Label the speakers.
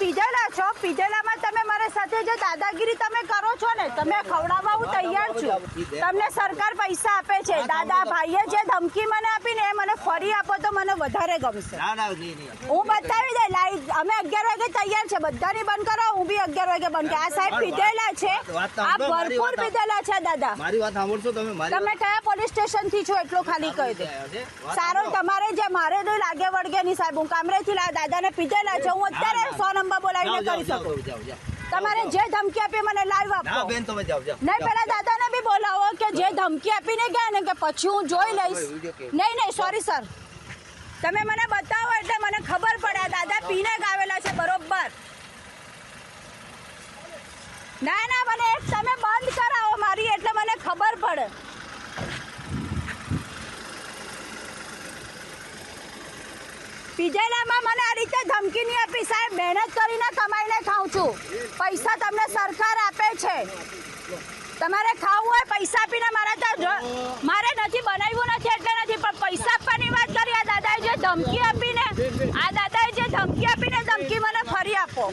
Speaker 1: પીધેલા છો? પીધેલામાં તમે મારા સાથે જે દાદાગીરી તમે કરો છો ને તમે ખવડાવવા હું તૈયાર છું. તમને સરકાર પૈસા આપે છે. દાદા ભાઈએ જે ધમકી મને આપીને એ મને ફરી આપો તો મને વધારે ગમશે.
Speaker 2: ના ના
Speaker 1: હું બતાવી દે લાઈટ અમે અગિયાર વાગે તૈયાર છે. બધાની બંધ કરો હું બી અગિયાર વાગે બંધ આ સાહેબ પીધેલા છે. આ ભરપૂર પીધેલા છે દાદા.
Speaker 2: મારી વાત સાંભળશો તમે
Speaker 1: તમે કયા પોલીસ સ્ટેશનથી છો એટલું ખાલી કહી દે સારું તમારે જે મારે તો લાગે વળગે નહીં સાહેબ હું કામરેથી લા દાદાને પીધેલા છે. હું અત્યારે
Speaker 2: ના, ના.
Speaker 1: સો નંબર બોલાવીને
Speaker 2: જાઓ,
Speaker 1: કરી શકું. તમારે જે ધમકી આપી મને લાઈવ
Speaker 2: ના
Speaker 1: આપો
Speaker 2: બેન તમે જાઓ જાઓ.
Speaker 1: નહીં પેલા દાદાને બી બોલાવો કે જે ધમકી આપીને ગયા ને કે પછી હું જોઈ લઈશ? નહીં નહીં સોરી સર તમે મને બતાવો એટલે મને ખબર પડે દાદા પીને ગાવેલા છે બરોબર? ના ના મને એક તમે બંધ કરાવો મારી એટલે મને ખબર પડે. પીધેલામાં મને આ રીતે ધમકી નહીં આપી સાહેબ, મહેનત કરીને કમાઈને ખાઉં છું. પૈસા તમને સરકાર આપે છે. તમારે ખાવું હોય પૈસા આપીને મારે તો મારે નથી, બનાવ્યું નથી એટલે નથી, પણ પૈસા આપવાની વાત કરી, આ દાદાએ જે ધમકી આપીને, આ દાદાએ જે ધમકી આપીને ધમકી મને ફરી આપો.